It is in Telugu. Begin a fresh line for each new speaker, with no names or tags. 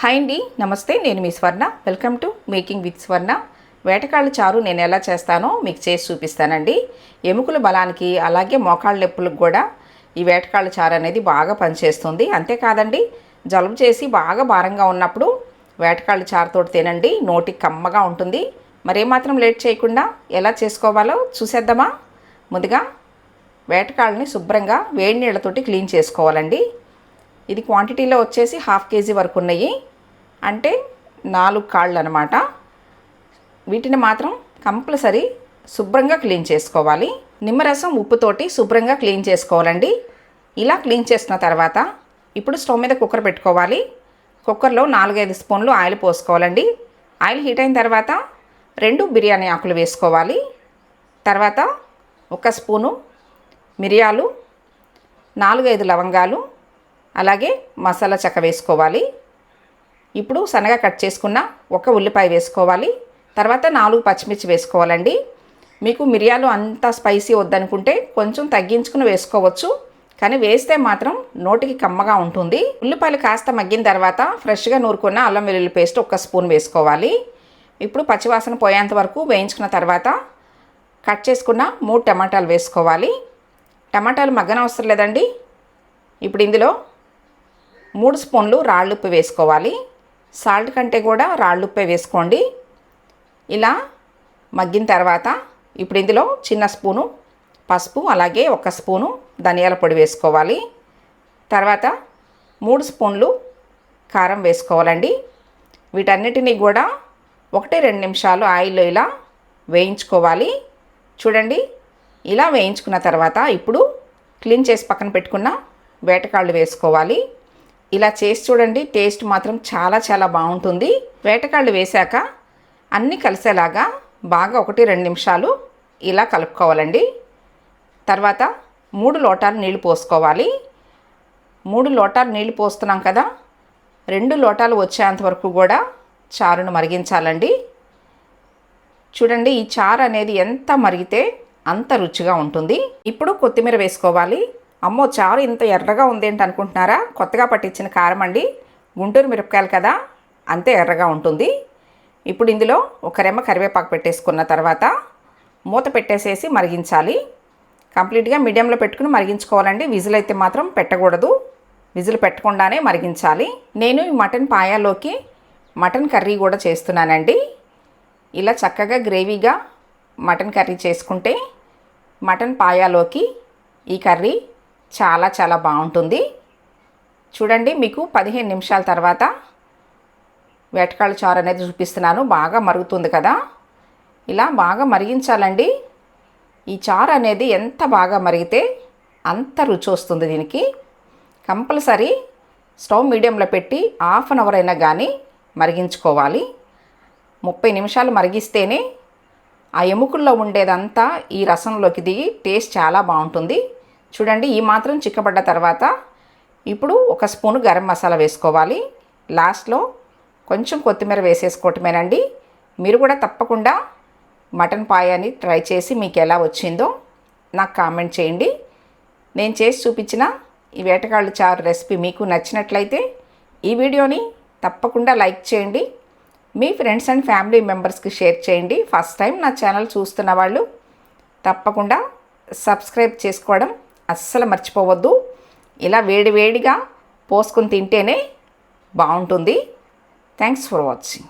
హాయ్ అండి నమస్తే నేను మీ Swarna. Welcome to making with Swarna వేటకాళ్ళ చారు నేను ఎలా చేస్తానో మీకు చేసి చూపిస్తానండి. ఎముకల బలానికి అలాగే మోకాళ్ళ నొప్పులకు కూడా ఈ వేటకాళ్ళ చారు అనేది బాగా పనిచేస్తుంది. అంతేకాదండి జలుబు చేసి బాగా భారంగా ఉన్నప్పుడు వేటకాళ్ళ చారుతో తినండి నోటికి కమ్మగా ఉంటుంది. మరేమాత్రం లేట్ చేయకుండా ఎలా చేసుకోవాలో చూసేద్దామా? ముందుగా వేటకాళ్ళని శుభ్రంగా వేడి నీళ్ళతోటి క్లీన్ చేసుకోవాలండి. ఇది క్వాంటిటీలో వచ్చేసి హాఫ్ కేజీ వరకు ఉన్నాయి. అంటే నాలుగు కాళ్ళు అనమాట వీటిని మాత్రం కంపల్సరీ శుభ్రంగా క్లీన్ చేసుకోవాలి. నిమ్మరసం ఉప్పుతోటి శుభ్రంగా క్లీన్ చేసుకోవాలండి. ఇలా క్లీన్ చేసిన తర్వాత ఇప్పుడు స్టవ్ మీద కుక్కర్ పెట్టుకోవాలి. కుక్కర్లో నాలుగైదు స్పూన్లు ఆయిల్ పోసుకోవాలండి. ఆయిల్ హీట్ అయిన తర్వాత రెండు బిర్యానీ ఆకులు వేసుకోవాలి. తర్వాత ఒక స్పూను మిరియాలు నాలుగైదు లవంగాలు అలాగే మసాలా చెక్క వేసుకోవాలి. ఇప్పుడు సన్నగా కట్ చేసుకున్న ఒక ఉల్లిపాయ వేసుకోవాలి. తర్వాత నాలుగు పచ్చిమిర్చి వేసుకోవాలండి. మీకు మిరియాలు అంత స్పైసీ వద్దనుకుంటే కొంచెం తగ్గించుకుని వేసుకోవచ్చు. కానీ వేస్తే మాత్రం నోటికి కమ్మగా ఉంటుంది. ఉల్లిపాయలు కాస్త మగ్గిన తర్వాత ఫ్రెష్గా నూరుకున్న అల్లం వెల్లుల్లి పేస్ట్ ఒక స్పూన్ వేసుకోవాలి. ఇప్పుడు పచ్చివాసన పోయేంత వరకు వేయించుకున్న తర్వాత కట్ చేసుకున్న మూడు టమాటాలు వేసుకోవాలి. టమాటాలు మగ్గన అవసరం లేదండి. ఇప్పుడు ఇందులో మూడు స్పూన్లు రాళ్ళుప్పు వేసుకోవాలి. సాల్ట్ కంటే కూడా రాళ్ళుప్పే వేసుకోండి. ఇలా మగ్గిన తర్వాత ఇప్పుడు ఇందులో చిన్న స్పూను పసుపు అలాగే ఒక స్పూను ధనియాల పొడి వేసుకోవాలి. తర్వాత మూడు స్పూన్లు కారం వేసుకోవాలండి. వీటన్నిటినీ కూడా ఒకటి రెండు నిమిషాలు ఆయిల్లో ఇలా వేయించుకోవాలి. చూడండి ఇలా వేయించుకున్న తర్వాత ఇప్పుడు క్లీన్ చేసి పక్కన పెట్టుకున్న వేటకాళ్ళు వేసుకోవాలి. ఇలా చేసి చూడండి టేస్ట్ మాత్రం చాలా చాలా బాగుంటుంది. వేటకాళ్ళు వేశాక అన్నీ కలిసేలాగా బాగా ఒకటి రెండు నిమిషాలు ఇలా కలుపుకోవాలండి. తర్వాత మూడు లోటాలు నీళ్ళు పోసుకోవాలి. మూడు లోటాలు నీళ్ళు పోస్తున్నాం కదా రెండు లోటాలు వచ్చేంత వరకు కూడా చారును మరిగించాలండి. చూడండి ఈ చారు అనేది ఎంత మరిగితే అంత రుచిగా ఉంటుంది. ఇప్పుడు కొత్తిమీర వేసుకోవాలి. అమ్మో చారు ఇంత ఎర్రగా ఉందేంటి అనుకుంటున్నారా? కొత్తగా పట్టించిన కారం అండి. గుంటూరు మిరపకాయలు కదా? అంతే ఎర్రగా ఉంటుంది. ఇప్పుడు ఇందులో ఒక రెమ్మ కరివేపాకు పెట్టేసుకున్న తర్వాత మూత పెట్టేసేసి మరిగించాలి. కంప్లీట్గా మీడియంలో పెట్టుకుని మరిగించుకోవాలండి. విజిల్ అయితే మాత్రం పెట్టకూడదు. విజిల్ పెట్టకుండానే మరిగించాలి. నేను ఈ మటన్ పాయాలోకి మటన్ కర్రీ కూడా చేస్తున్నానండి. ఇలా చక్కగా గ్రేవీగా మటన్ కర్రీ చేసుకుంటే మటన్ పాయాలోకి ఈ కర్రీ చాలా చాలా బాగుంటుంది. చూడండి మీకు పదిహేను నిమిషాల తర్వాత వేటకాళ్ళ చారు అనేది చూపిస్తున్నాను. బాగా మరుగుతుంది కదా. ఇలా బాగా మరిగించాలండి. ఈ చారు అనేది ఎంత బాగా మరిగితే అంత రుచి వస్తుంది దీనికి. కంపల్సరీ స్టవ్ మీడియంలో పెట్టి హాఫ్ అన్ అవర్ అయినా కానీ మరిగించుకోవాలి. ముప్పై నిమిషాలు మరిగిస్తేనే ఆ ఎముకల్లో ఉండేదంతా ఈ రసంలోకి దిగి టేస్ట్ చాలా బాగుంటుంది. చూడండి ఈ మాత్రం చిక్కబడ్డ తర్వాత ఇప్పుడు ఒక స్పూను గరం మసాలా వేసుకోవాలి. లాస్ట్లో కొంచెం కొత్తిమీర వేసేసుకోవటమేనండి. మీరు కూడా తప్పకుండా మటన్ పాయాని ట్రై చేసి మీకు ఎలా వచ్చిందో నాకు కామెంట్ చేయండి. నేను చేసి చూపించిన ఈ వేటగాళ్ళు చారు రెసిపీ మీకు నచ్చినట్లయితే ఈ వీడియోని తప్పకుండా లైక్ చేయండి. మీ ఫ్రెండ్స్ అండ్ ఫ్యామిలీ మెంబర్స్కి షేర్ చేయండి. ఫస్ట్ టైం నా ఛానల్ చూస్తున్న వాళ్ళు తప్పకుండా సబ్స్క్రైబ్ చేసుకోవడం అస్సలు మర్చిపోవద్దు. ఇలా వేడి వేడిగా పోసుకొని తింటేనే బాగుంటుంది. Thanks for watching